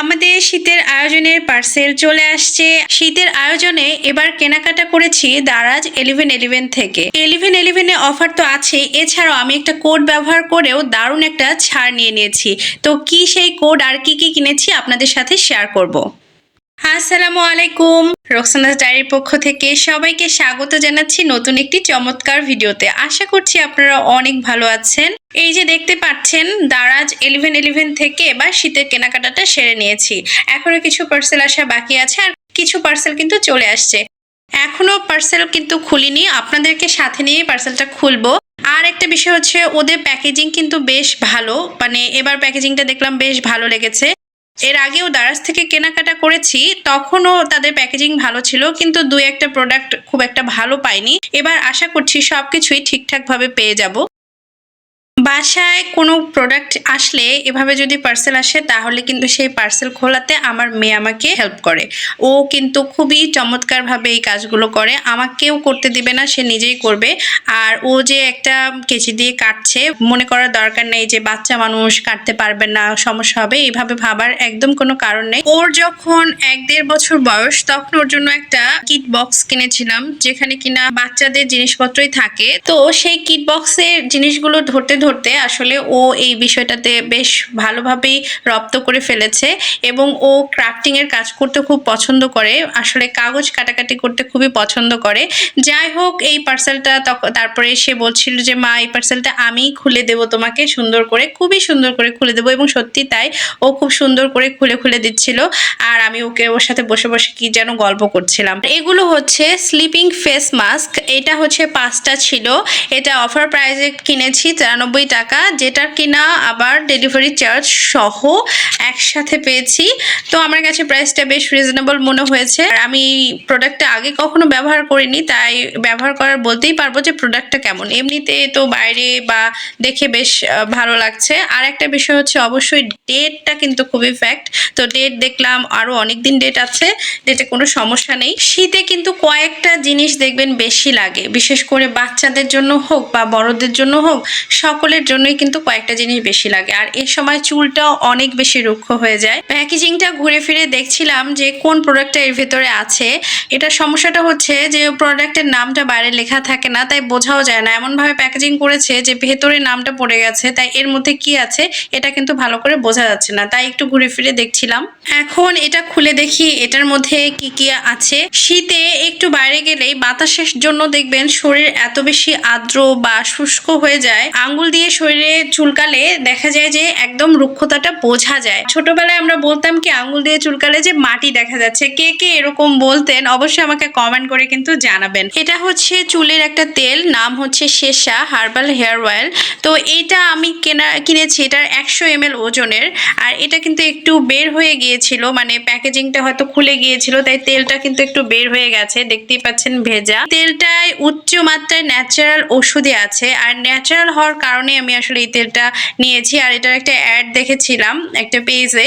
আমাদের শীতের আয়োজনের পার্সেল চলে আসছে। শীতের আয়োজনে এবার কেনাকাটা করেছি দারাজ এলিভেন এলিভেন থেকে। এলিভেন এলিভেনে অফার তো আছে এছাড়াও আমি একটা কোড ব্যবহার করেও দারুণ একটা ছাড় নিয়ে নিয়েছি। তো কি সেই কোড আর কি কি কিনেছি আপনাদের সাথে শেয়ার করব? আসসালামু আলাইকুম রোকসানাস ডায়েরির পক্ষ থেকে সবাইকে স্বাগত জানাচ্ছি নতুন একটি চমৎকার ভিডিওতে। আশা করছি আপনারা অনেক ভালো আছেন। এই যে দেখতে পাচ্ছেন, দারাজ এলিভেন এলিভেন থেকে এবার শীতের কেনাকাটাটা সেরে নিয়েছি। এখনও কিছু পার্সেল আসা বাকি আছে আর কিছু পার্সেল কিন্তু চলে আসছে। এখনও পার্সেল কিন্তু খুলিনি। আপনাদেরকে সাথে নিয়ে পার্সেলটা খুলবো। আর একটা বিষয় হচ্ছে, ওদের প্যাকেজিং কিন্তু বেশ ভালো। মানে এবার প্যাকেজিংটা দেখলাম বেশ ভালো লেগেছে। এর আগেও দারাজ থেকে কেনাকাটা করেছি, তখনও তাদের প্যাকেজিং ভালো ছিল, কিন্তু দুই একটা প্রোডাক্ট খুব একটা ভালো পাইনি। এবার আশা করছি সবকিছুই ঠিকঠাকভাবে পেয়ে যাব। বাসায় কোনো প্রোডাক্ট আসলে এভাবে যদি পার্সেল আসে, তাহলে কিন্তু সেই পার্সেল খোলাতে আমার মেয়ে আমাকে হেল্প করে। ও কিন্তু খুবই চমৎকারভাবে এই কাজগুলো করে। আমাকেও করতে দিবে না, সে নিজেই করবে। আর ও যে একটা কেচি দিয়ে কাটছে, মনে করার দরকার নেই যে বাচ্চা মানুষ কাটতে পারবে না, সমস্যা হবে, এভাবে ভাবার একদম কোনো কারণ নেই। ওর যখন এক দেড় বছর বয়স, তখন ওর জন্য একটা কিট বক্স কিনেছিলাম, যেখানে কিনা বাচ্চাদের জিনিসপত্রই থাকে। তো সেই কিট বক্সের জিনিসগুলো ধরতে ধরতে আসলে ও এই বিষয়টাতে বেশ ভালোভাবেই রপ্ত করে ফেলেছে এবং ও ক্রাফটিং এর কাজ করতে খুব পছন্দ করে। আসলে কাগজ কাটাকাটি করতে খুবই পছন্দ করে। যাই হোক, এই পার্সেলটা তারপরে সে বলছিল যে, মা, এই পার্সেলটা আমিই খুলে দেবো তোমাকে সুন্দর করে। খুবই সুন্দর করে খুলে দেবো এবং সত্যি তাই ও খুব সুন্দর করে খুলে খুলে দিচ্ছিল। আর আমি ওকে ওর সাথে বসে বসে কি যেন গল্প করছিলাম। এগুলো হচ্ছে স্লিপিং ফেস মাস্ক এটা হচ্ছে পাঁচটা ছিল। এটা অফার প্রাইজে কিনেছি, তিরানব্বই টাকা যেটা কিনা আবার ডেলিভারি চার্জ সহ একসাথে পেয়েছি। তো আমার কাছে প্রাইসটা বেশ রিজনেবল মনে হয়েছে। আর আমি প্রোডাক্টটা আগে কখনো ব্যবহার করিনি, তাই ব্যবহার করার বলতেই পারব যে প্রোডাক্টটা কেমন। এমনিতে তো বাইরে বা দেখে বেশ ভালো লাগছে। আর একটা বিষয় হচ্ছে অবশ্যই ডেটটা কিন্তু খুবই ফ্যাক্ট তো ডেট দেখলাম, আরও অনেক দিন ডেট আছে ডেটে কোনো সমস্যা নেই। শীতে কিন্তু কয়েকটা জিনিস দেখবেন বেশি লাগে। বিশেষ করে বাচ্চাদের জন্য হোক বা বড়দের জন্য হোক সকলের জন্যই কিন্তু কয়েকটা জিনিস বেশি লাগে। আর এই সময় চুলটাও অনেক বেশি রুক্ষ হয়ে যায়। প্যাকেজিংটা ঘুরে ফিরে দেখছিলাম যে কোন প্রোডাক্টটা এর ভেতরে আছে। এটা সমস্যাটা হচ্ছে যে প্রোডাক্টের নামটা বাইরে লেখা থাকে না, তাই বোঝাও যায় না। এমনভাবে প্যাকেজিং করেছে যে ভেতরে নামটা পড়ে গেছে, তাই এর মধ্যে কি আছে এটা কিন্তু ভালো করে বোঝা যাচ্ছে না। তাই একটু ঘুরে ফিরে দেখছিলাম। এখন এটা খুলে দেখি এটার মধ্যে কি কি আছে। শীতে একটু বাইরে গেলেই বাতাসের জন্য দেখবেন শরীর এত বেশি আর্দ্র বা শুষ্ক হয়ে যায়। আঙ্গুল দিয়ে শরীরে চুলকালে দেখা যায় যে একদম রুক্ষতাটা বোঝা যায়। ছোটবেলায় আমরা বলতাম কি আঙ্গুল দিয়ে চুলকালে যে মাটি দেখা যাচ্ছে। কে কে এরকম বলতেন অবশ্যই আমাকে কমেন্ট করে কিন্তু জানাবেন। এটা হচ্ছে চুলের একটা তেল, নাম হচ্ছে শেষা হার্বাল হেয়ার অয়েল। তো এইটা আমি কেনা, কিনেছি, এটার একশো এম ওজনের। আর এটা কিন্তু একটু বের হয়ে গিয়েছিল মানে প্যাকেজিংটা হয়তো খুলে গিয়েছিল, তাই তেলটা কিন্তু একটু বের হয়ে গেছে, দেখতেই পাচ্ছেন ভেজা। তেলটায় উচ্চ মাত্রায় ন্যাচারাল ওষুধে আছে, আর ন্যাচারাল হওয়ার কারণে আমি আসলে এই তেলটা নিয়েছি। আর এটার একটা অ্যাড দেখেছিলাম একটা পেজে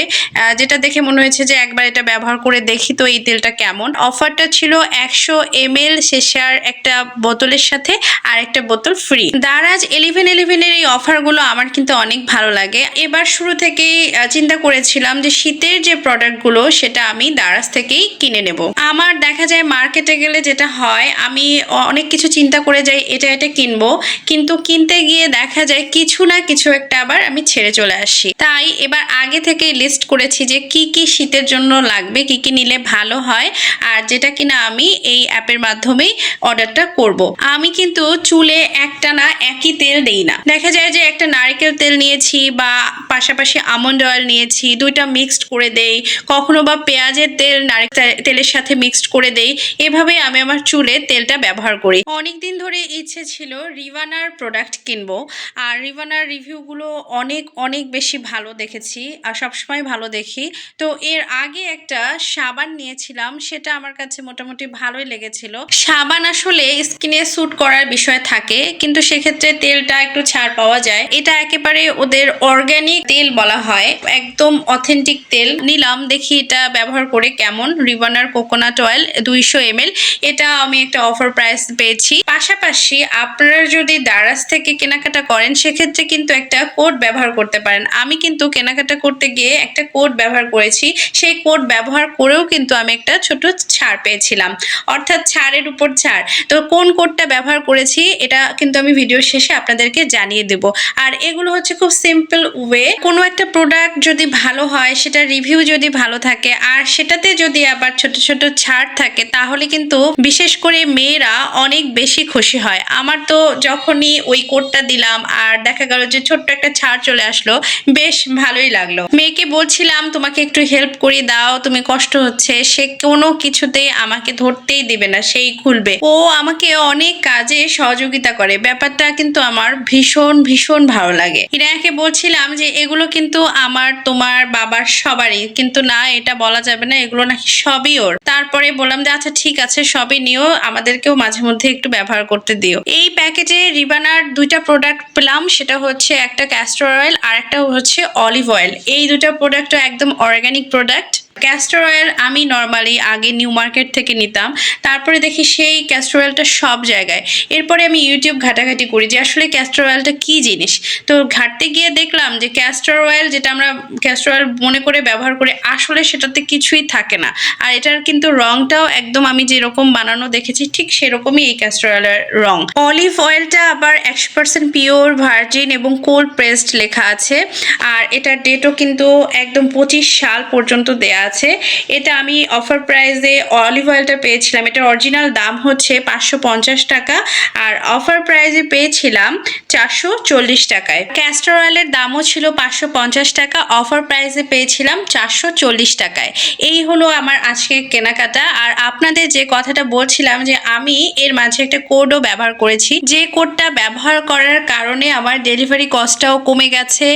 যেটা দেখে মনে হয়েছে যে একবার এটা ব্যবহার করে দেখি তো এই তেলটা কেমন। অফারটা ছিল একশো এম এল শেষার একটা বোতলের সাথে আর একটা বোতল ফ্রি দারাজ ইলেভেন ইলেভেনের এই অফারগুলো আমার কিন্তু অনেক ভালো লাগে। এবার শুরু থেকেই চিন্তা করেছিলাম যে শীতের যে প্রোডাক্টগুলো সেটা আমি দারাজ থেকেই কিনে নেব। আমার দেখা যায় মার্কেটে গেলে যেটা হয়, আমি অনেক কিছু চিন্তা করে যাই, এটা এটা কিনবো। কিন্তু কিনতে গিয়ে দেখা যায় কিছু না কিছু একটা আবার আমি ছেড়ে চলে আসি। তাই এবার আগে থেকেই লিস্ট করেছি যে কি কি শীতের জন্য লাগবে, কি কি নিলে ভালো হয়, আর যেটা কিনা আমি এই অ্যাপের মাধ্যমেই অর্ডারটা করব। আমি কিন্তু চুলে একটা না একই তেল দেই না। দেখা যায় যে একটা নারকেল তেল নিয়েছি বা পাশাপাশি আমন্ড অয়েল নিয়েছি, দুইটা মিক্সড করে দেই, কখনো বা পেঁয়াজের তেল নারকেল তেলের সাথে মিক্সড করে দেই, এভাবেই আমি আমার চুলে তেলটা ব্যবহার করি। অনেকদিন ধরে ইচ্ছে ছিল রিভানার প্রোডাক্ট কিনবো। আর রিভানার রিভিউগুলো অনেক অনেক বেশি ভালো দেখেছি আর সবসময় ভালো দেখি। তো এর আগে একটা সাবান নিয়েছিলাম, সেটা আমার কাছে মোটামুটি ভালোই লেগেছিল। সাবান আসলে স্কিনে স্যুট করার বিষয় থাকে, কিন্তু সেক্ষেত্রে তেলটা একটু ছাড় পাওয়া যায়। এটা একেবারে ওদের অর্গ্যানিক তেল বলা হয়, একদম অথেন্টিক তেল। নিলাম, দেখি এটা ব্যবহার করে কেমন। রিবানার কোকোনাট অয়েল দুইশো এম এটা আমি একটা অফার প্রাইস পেয়েছি। পাশাপাশি আপনারা যদি দারাজ থেকে কেনাকাটা করেন করেন, সেক্ষেত্রে কিন্তু একটা কোড ব্যবহার করতে পারেন। আমি কিন্তু কেনাকাটা করতে গিয়ে একটা কোড ব্যবহার করেছি। সেই কোড ব্যবহার করেও কিন্তু আমি একটা ছোট ছাড় পেয়েছিলাম। অর্থাৎ ছাড়ের উপর ছাড়। তো কোন কোডটা ব্যবহার করেছি, এটা কিন্তু আমি ভিডিও শেষে আপনাদেরকে জানিয়ে দেব। আর এগুলো হচ্ছে খুব সিম্পল ওয়ে কোনো একটা প্রোডাক্ট যদি ভালো হয় সেটা রিভিউ যদি ভালো থাকে, আর সেটাতে যদি আবার ছোট ছোট ছাড় থাকে, তাহলে কিন্তু বিশেষ করে মেয়েরা অনেক বেশি খুশি হয়। আমার তো যখনই ওই কোডটা দিলাম আর দেখা গেল যে ছোট্ট একটা ছাড় চলে আসলো। বেশ ভালোই লাগল। মেয়েকে বলছিলাম, তোমাকে একটু হেল্প করে দাও, তুমি কষ্ট হচ্ছে। সে কোনো কিছুতেই আমাকে ধরতেই দিবে না, সেই খুলবে। ও আমাকে অনেক কাজে সহযোগিতা করে। ব্যাপারটা কিন্তু আমার ভীষণ ভীষণ ভালো লাগে। ইরায়াকে বলছিলাম যে, এগুলো কিন্তু আমার, তোমার বাবার সবারই। কিন্তু না, এটা বলা যাবে না, এগুলো নাকি সবই ওর। তারপরে বললাম যে আচ্ছা ঠিক আছে, সবই নিও। আমাদেরকেও মাঝে মধ্যে একটু ব্যবহার করতে দিও। এই প্যাকেজে রিবানার দুইটা প্রোডাক্ট পেলাম সেটা হচ্ছে একটা ক্যাস্টর অয়েল আর একটা হচ্ছে অলিভ অয়েল এই দুটা প্রোডাক্ট একদম অর্গ্যানিক প্রোডাক্ট ক্যাস্টর অয়েল আমি নর্মালি আগে নিউ মার্কেট থেকে নিতাম। তারপরে দেখি সেই ক্যাস্টর অয়েলটা সব জায়গায়। এরপরে আমি ইউটিউব ঘাটাঘাটি করি যে আসলে ক্যাস্টর অয়েলটা কী জিনিস? তো ঘাটতে গিয়ে দেখলাম যে ক্যাস্টর অয়েল যেটা আমরা ক্যাস্টর অয়েল মনে করে ব্যবহার করি, আসলে সেটাতে কিছুই থাকে না। আর এটার কিন্তু রংটাও একদম আমি যেরকম বানানো দেখেছি, ঠিক সেরকমই এই ক্যাস্টর অয়েলের রং। অলিভ অয়েলটা আবার একশো পার্সেন্ট পিওর ভার্জিন এবং কোল্ড প্রেসড লেখা আছে। আর এটার ডেটও কিন্তু একদম পঁচিশ সাল পর্যন্ত দেয়া আছে। এটা আমি অফার প্রাইসে অলিভ অয়েলটা পেয়েছিলাম। এটার অরিজিনাল দাম হচ্ছে পাঁচশো পঞ্চাশ টাকা আর অফার প্রাইসে পেয়েছিলাম চারশো চল্লিশ টাকায়। ক্যাস্টর অয়েলের দামও ছিল পাঁচশো পঞ্চাশ টাকা অফার প্রাইসে পেয়েছিলাম চারশো চল্লিশ টাকায়। এই হলো আমার আজকে কেনাকাটা। আর আপনাদের যে কথাটা বলছিলাম যে আমি এর মাঝে একটা কোডও ব্যবহার করেছি। যে কোডটা ব্যবহার করার কারণে আমার ডেলিভারি কস্টটাও কমে গেছে।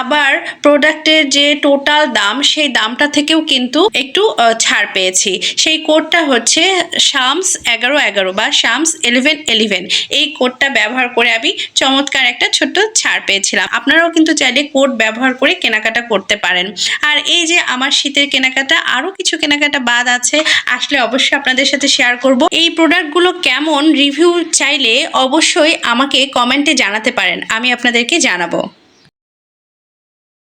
আবার প্রোডাক্টের যে টোটাল দাম, সেই দামটা থেকেও কিন্তু একটু ছাড় পেয়েছি। সেই কোডটা হচ্ছে শামস এগারো এগারো বা শামস ইলেভেন ইলেভেন এই কোডটা ব্যবহার করে আমি চমৎকার একটা ছোট্ট ছাড় পেয়েছিলাম। আপনারাও কিন্তু চাইলে কোড ব্যবহার করে কেনাকাটা করতে পারেন। আর এই যে আমার শীতের কেনাকাটা আরও কিছু কেনাকাটা বাদ আছে, আসলে অবশ্যই আপনাদের সাথে শেয়ার করব। এই প্রোডাক্টগুলো কেমন? রিভিউ চাইলে অবশ্যই আমাকে কমেন্টে জানাতে পারেন। আমি আপনাদেরকে জানাব।